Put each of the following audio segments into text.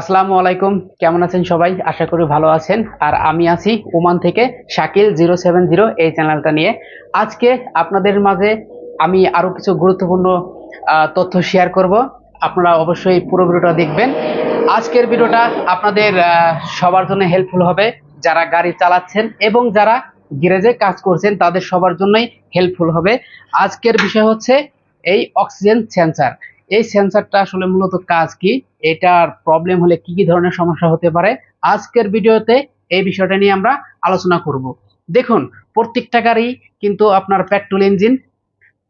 আসসালামু আলাইকুম। কেমন আছেন সবাই? আশা করি ভালো আছেন। আর আমি আছি ওমান থেকে শাকিল জিরো সেভেন জিরো এই চ্যানেলটা নিয়ে। আজকে আপনাদের মাঝে আমি আরও কিছু গুরুত্বপূর্ণ তথ্য শেয়ার করব। আপনারা অবশ্যই পুরো ভিডিওটা দেখবেন। আজকের ভিডিওটা আপনাদের সবার জন্য হেল্পফুল হবে। যারা গাড়ি চালাচ্ছেন এবং যারা গ্যারেজে কাজ করছেন, তাদের সবার জন্যই হেল্পফুল হবে। আজকের বিষয় হচ্ছে এই অক্সিজেন সেন্সার এই সেন্সারটা আসলে মূলত কাজ কি? এটার প্রবলেম হলে কি কি ধরনের সমস্যা হতে পারে? আজকের ভিডিওতে এই বিষয়টা নিয়ে আমরা আলোচনা করব। দেখুন, প্রত্যেকটা গাড়ি কিন্তু আপনার পেট্রোল ইঞ্জিন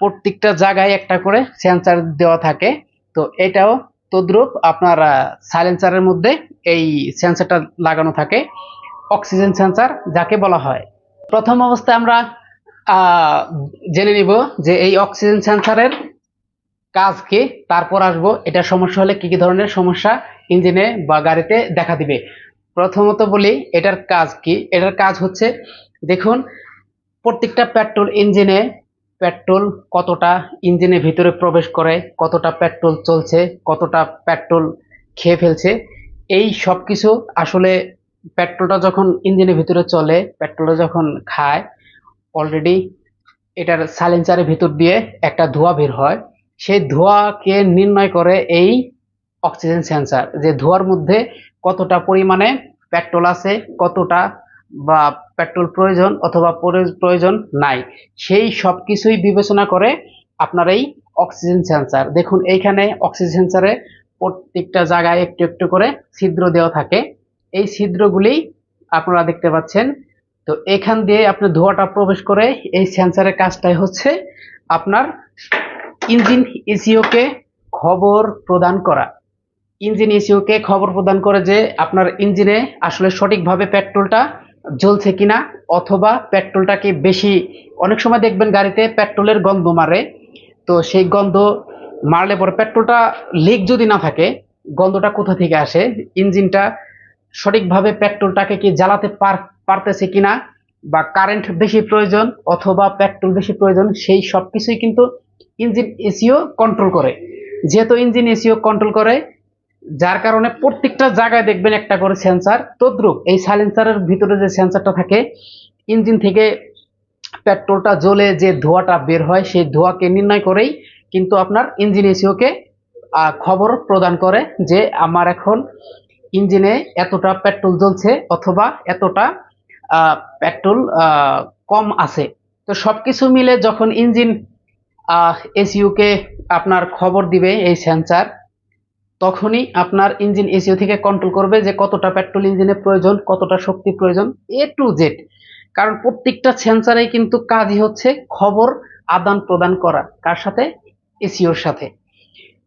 প্রত্যেকটা জায়গায় একটা করে সেন্সার দেওয়া থাকে। তো এটাও তদ্রুপ আপনার সাইলেন্সারের মধ্যে এই সেন্সারটা লাগানো থাকে। অক্সিজেন সেন্সার যাকে বলা হয়। প্রথম অবস্থায় আমরা জেনে নিব যে এই অক্সিজেন সেন্সারের কাজ কি, তারপর আসব। এটা সমস্যা হলে কি কি ধরনের সমস্যা ইঞ্জিনে বা গাড়িতে দেখা দিবে। প্রথমত বলি, এটার কাজ কি? এটার কাজ হচ্ছে, দেখুন, প্রত্যেকটা পেট্রোল ইঞ্জিনে, পেট্রোল কতটা ইঞ্জিনের ভিতরে প্রবেশ করে, কতটা পেট্রোল চলছে, কতটা পেট্রোল খেয়ে ফেলছে, এই সব কিছু আসলে পেট্রোলটা যখন ইঞ্জিনের ভিতরে চলে, পেট্রোলটা যখন খায় অলরেডি এটার সাইলেন্সারের ভিতর দিয়ে একটা ধোঁয়া বের হয়। সেই ধোঁয়াকে নির্ণয় করে এই অক্সিজেন সেন্সার যে ধোঁয়ার মধ্যে কতটা পরিমাণে পেট্রোল আছে, কতটা বা পেট্রোল প্রয়োজন অথবা প্রয়োজন নাই, সেই সব কিছুই বিবেচনা করে আপনার এই অক্সিজেন সেন্সার দেখুন এইখানে অক্সিজেন সেন্সারে প্রত্যেকটা জায়গায় একটু একটু করে ছিদ্র দেওয়া থাকে, এই ছিদ্রগুলি আপনারা দেখতে পাচ্ছেন, তো এখান দিয়ে আপনার ধোঁয়াটা প্রবেশ করে এই সেন্সারের কাজটাই হচ্ছে আপনার ইঞ্জিন ইসিওকে খবর প্রদান করা। ইঞ্জিন ইসিওকে খবর প্রদান করে যে আপনার ইঞ্জিনে আসলে সঠিকভাবে পেট্রোলটা জ্বলছে কিনা অথবা পেট্রোলটাকে বেশি, অনেক সময় দেখবেন গাড়িতে পেট্রোলের গন্ধ মারে, তো সেই গন্ধ মারলে পরে পেট্রোলটা লিক যদি না থাকে, গন্ধটা কোথা থেকে আসে? ইঞ্জিনটা সঠিকভাবে পেট্রোলটাকে কি জ্বালাতে পার, পারতেছে কিনা বা কারেন্ট বেশি প্রয়োজন অথবা পেট্রোল বেশি প্রয়োজন, সেই সব কিছুই কিন্তু ইঞ্জিন এসিও কন্ট্রোল করে। যেহেতু ইঞ্জিন এসিও কন্ট্রোল করে, যার কারণে প্রত্যেকটা জায়গায় দেখবেন একটা করে সেন্সার তদ্রুপ। এই সাইলেন্সারের ভিতরে যে সেন্সারটা থাকে, ইঞ্জিন থেকে পেট্রোলটা জ্বলে যে ধোঁয়াটা বের হয়, সেই ধোঁয়াকে নির্ণয় করেই কিন্তু আপনার ইঞ্জিন এসিওকে খবর প্রদান করে যে আমার এখন ইঞ্জিনে এতটা পেট্রোল জ্বলছে অথবা এতটা পেট্রোল কম আছে। তো সব কিছু মিলে যখন ইঞ্জিন এসইউকে আপনার খবর দিবে এই সেন্সার তখনই আপনার ইঞ্জিন এসইউ থেকে কন্ট্রোল করবে যে কতটা পেট্রোল ইঞ্জিনের প্রয়োজন, কতটা শক্তি প্রয়োজন এ টু জেড কারণ প্রত্যেকটা সেন্সারেই কিন্তু কাজই হচ্ছে খবর আদান প্রদান করা, কার সাথে? এসইউর সাথে।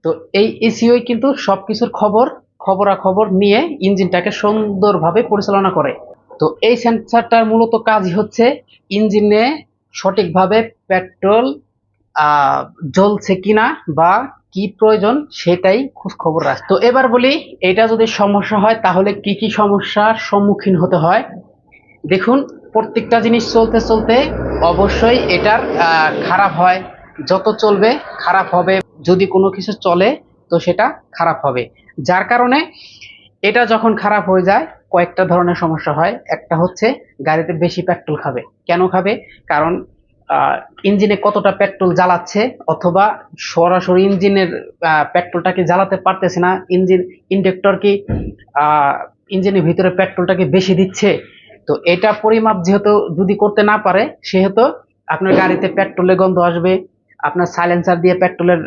তো এই এসইউই কিন্তু সবকিছুর খবর, খবরাখবর নিয়ে ইঞ্জিনটাকে সুন্দরভাবে পরিচালনা করে। তো এই সেন্সারটার মূলত কাজই হচ্ছে ইঞ্জিনে সঠিকভাবে পেট্রোল জ্বলছে কিনা বা কি প্রয়োজন সেটাই খোঁজ খবর রাখ। তো এবার বলি, এটা যদি সমস্যা হয়, তাহলে কি কি সমস্যার সম্মুখীন হতে হয়? দেখুন, প্রত্যেকটা জিনিস চলতে চলতে অবশ্যই এটার খারাপ হয়। যত চলবে, খারাপ হবে। যদি কোনো কিছু চলে, তো সেটা খারাপ হবে। যার কারণে এটা যখন খারাপ হয়ে যায়, কয়েকটা ধরনের সমস্যা হয়। একটা হচ্ছে, গাড়িতে বেশি পেট্রোল খাবে। কেন খাবে? কারণ ইঞ্জিনে কতটা পেট্রোল জ্বালাচ্ছে অথবা সরাসরি ইঞ্জিনের পেট্রোলটাকে জ্বালাতে পারতেছে না, ইঞ্জিন ইন্ডেক্টর কি ইঞ্জিনের ভিতরে পেট্রোলটাকে বেশি দিচ্ছে? তো এটা পরিমাপ যেহেতু যদি করতে না পারে, সেহেতু আপনার গাড়িতে পেট্রোলের গন্ধ আসবে, আপনার সাইলেন্সার দিয়ে পেট্রোলের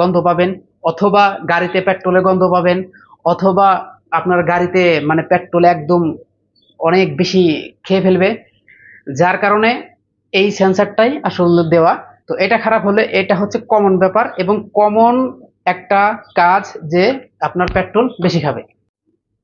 গন্ধ পাবেন, অথবা গাড়িতে পেট্রোলের গন্ধ পাবেন, অথবা আপনার গাড়িতে মানে পেট্রোল একদম অনেক বেশি খেয়ে ফেলবে, যার কারণে এই সেন্সারটাই আসলে দেওয়া। তো এটা খারাপ হলে এটা হচ্ছে কমন ব্যাপার এবং কমন একটা কাজ যে আপনার পেট্রোল বেশি খাবে।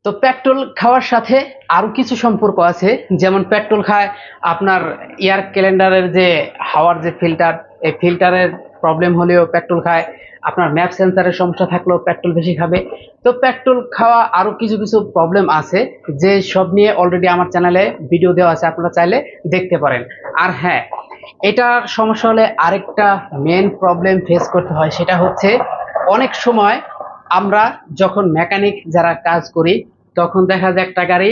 তো পেট্রোল খাওয়ার সাথে আরও কিছু সম্পর্ক আছে। যেমন পেট্রোল খায় আপনার এয়ার ক্যালেন্ডারের যে হাওয়ার যে ফিল্টার এই ফিল্টারের প্রবলেম হলেও পেট্রোল খায়, আপনার ম্যাপ সেন্সারের সমস্যা থাকলেও পেট্রোল বেশি খাবে। তো পেট্রোল খাওয়া আরও কিছু কিছু প্রবলেম আছে, যে সব নিয়ে অলরেডি আমার চ্যানেলে ভিডিও দেওয়া আছে, আপনারা চাইলে দেখতে পারেন। আর হ্যাঁ এটার সমস্যা হলে আরেকটা মেন প্রবলেম ফেস করতে হয়, সেটা হচ্ছে অনেক সময় আমরা যখন মেকানিক যারা কাজ করি, তখন দেখা যায় একটা গাড়ি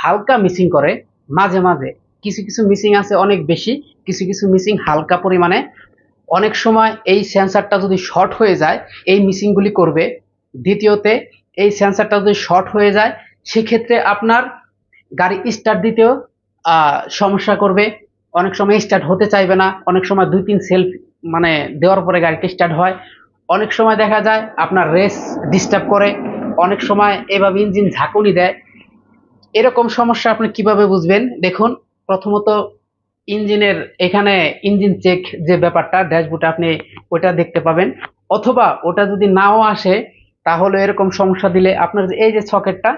হালকা মিসিং করে, মাঝে মাঝে। কিছু কিছু মিসিং আছে অনেক বেশি, কিছু কিছু মিসিং হালকা পরিমাণে অনেক সময় এই সেন্সারটা যদি শর্ট হয়ে যায়, এই মিসিংগুলি করবে। দ্বিতীয়তে, এই সেন্সারটা যদি শর্ট হয়ে যায়, সেক্ষেত্রে আপনার গাড়ি স্টার্ট দিতেও সমস্যা করবে। অনেক সময় স্টার্ট হতে চাইবে না। অনেক সময় দুই তিন সেলফ মানে দেওয়ার পরে গাড়িটা স্টার্ট হয়। অনেক সময় দেখা যায় আপনার রেস ডিস্টার্ব করে। অনেক সময় এভাবে ইঞ্জিন ঝাঁকুনি দেয়। এরকম সমস্যা আপনি কীভাবে বুঝবেন? দেখুন, প্রথমত ইঞ্জিনের এখানে ইঞ্জিন চেক যে ব্যাপারটা ড্যাশবোর্ডে আপনি ওটা দেখতে পাবেন। অথবা ওটা যদি নাও আসে, তাহলে এরকম সমস্যা দিলে আপনার এই যে সকেটটা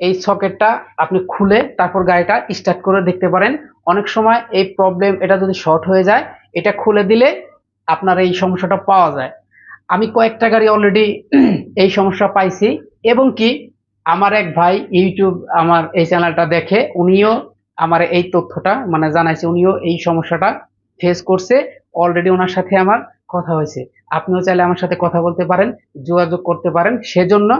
এই সকেটটা আপনি খুলে তারপর গাড়িটা স্টার্ট করে দেখতে পারেন। অনেক সময় এই প্রবলেম এটা যদি শর্ট হয়ে যায়, এটা খুলে দিলে আপনার এই সমস্যাটা পাওয়া যায়। আমি কয়েকটা গাড়ি অলরেডি এই সমস্যা পাইছি। এবং কি, আমার এক ভাই ইউটিউব, আমার এই চ্যানেলটা দেখে, উনিও আমার এই তথ্যটা মানে জানাইছে উনিও এই সমস্যাটা ফেস করছে। অলরেডি ওনার সাথে আমার কথা হয়েছে। আপনিও চাইলে আমার সাথে কথা বলতে পারেন, যোগাযোগ করতে পারেন। সেজন্য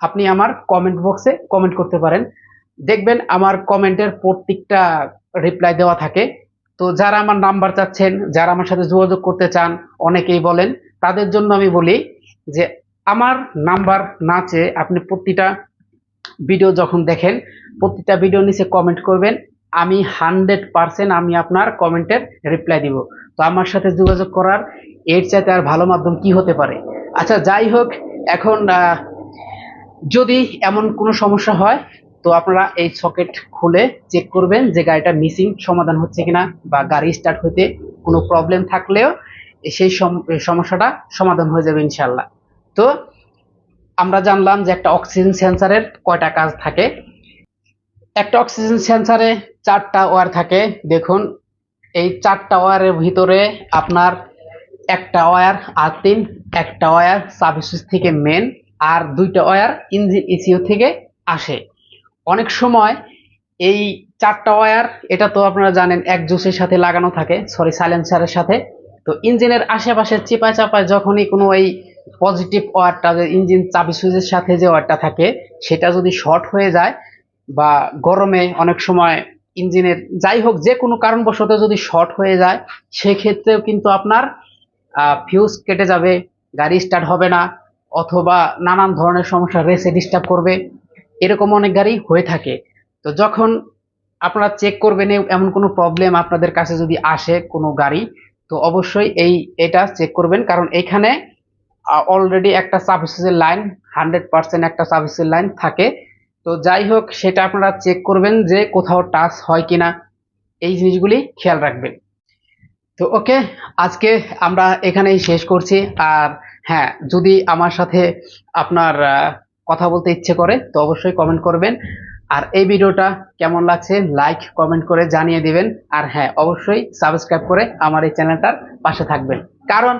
আপনি আমার কমেন্ট বক্সে কমেন্ট করতে পারেন। দেখবেন আমার কমেন্টের প্রত্যেকটা রিপ্লাই দেওয়া থাকে। তো যারা আমার নাম্বার চাচ্ছেন, যারা আমার সাথে যোগাযোগ করতে চান, অনেকেই বলেন, তাদের জন্য আমি বলি যে, আমার নাম্বার না চেয়ে আপনি প্রতিটা ভিডিও যখন দেখেন প্রতিটা ভিডিও নিচে কমেন্ট করবেন। আমি হান্ড্রেড পার্সেন্ট আমি আপনার কমেন্টের রিপ্লাই দিব। তো আমার সাথে যোগাযোগ করার এর চাইতে আর ভালো মাধ্যম কি হতে পারে? আচ্ছা যাই হোক, এখন যদি এমন কোনো সমস্যা হয়, তো আপনারা এই সকেট খুলে চেক করবেন যে গাড়িটা মিসিং সমাধান হচ্ছে কিনা বা গাড়ি স্টার্ট হতে কোনো প্রবলেম থাকলেও সেই সম- সমস্যাটা সমাধান হয়ে যাবে ইনশাল্লাহ তো আমরা জানলাম যে একটা অক্সিজেন সেন্সারের কয়টা কাজ থাকে। একটা অক্সিজেন সেন্সারে চারটা ওয়্যার থাকে। দেখুন, এই চারটা ওয়ারের ভিতরে আপনার একটা ওয়্যার আর্থিন একটা ওয়্যার সার্ভিসেস থেকে মেন আর দুইটা ওয়ার ইঞ্জিন ইসিও থেকে আসে। অনেক সময় এই চারটা ওয়্যার এটা তো আপনারা জানেন, এক জোসের সাথে লাগানো থাকে সরি সাইলেন্সারের সাথে। তো ইঞ্জিনের আশেপাশে চিপায় চাপায় যখনই কোনো এই পজিটিভ ওয়ারটা যে ইঞ্জিন চাবি সুইচের সাথে যে ওয়্যারটা থাকে, সেটা যদি শর্ট হয়ে যায় বা গরমে অনেক সময় ইঞ্জিনের যাই হোক যে কোনো কারণবশত যদি শর্ট হয়ে যায়, সেক্ষেত্রেও কিন্তু আপনার ফিউজ কেটে যাবে, গাড়ি স্টার্ট হবে না, অথবা নানান ধরনের সমস্যা রেসে ডিস্টার্ব করবে, এরকম অনেক গাড়ি হয়ে থাকে। তো যখন আপনারা চেক করবেন এমন কোনো প্রবলেম আপনাদের কাছে যদি আসে কোনো গাড়ি, তো অবশ্যই এই, এটা চেক করবেন। কারণ এখানে অলরেডি একটা সার্ভিসের লাইন হান্ড্রেড পার্সেন্ট একটা সার্ভিসের লাইন থাকে। তো যাই হোক, সেটা আপনারা চেক করবেন যে কোথাও টাচ হয় কিনা। এই জিনিসগুলি খেয়াল রাখবেন। তো ওকে আজকে আমরা এখানেই শেষ করছি। আর হ্যাঁ যদি আমার সাথে আপনার কথা বলতে ইচ্ছে করে, তো অবশ্যই কমেন্ট করবেন। আর এই ভিডিওটা কেমন লাগছে লাইক কমেন্ট করে জানিয়ে দিবেন। আর হ্যাঁ অবশ্যই সাবস্ক্রাইব করে আমার এই চ্যানেলটার পাশে থাকবেন। কারণ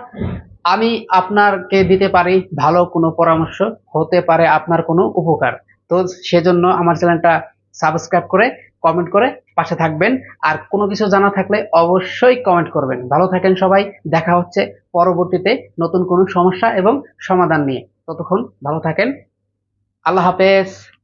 আমি আপনাকে দিতে পারি ভালো কোনো পরামর্শ, হতে পারে আপনার কোনো উপকার। তো সেজন্য আমার চ্যানেলটা সাবস্ক্রাইব করে কমেন্ট করে পাশে থাকবেন। আর কোনো কিছু জানা থাকলে অবশ্যই কমেন্ট করবেন। ভালো থাকেন সবাই, দেখা হচ্ছে পরবর্তীতে নতুন কোনো সমস্যা এবং সমাধান নিয়ে। ততক্ষণ ভালো থাকেন। আল্লাহ হাফেজ।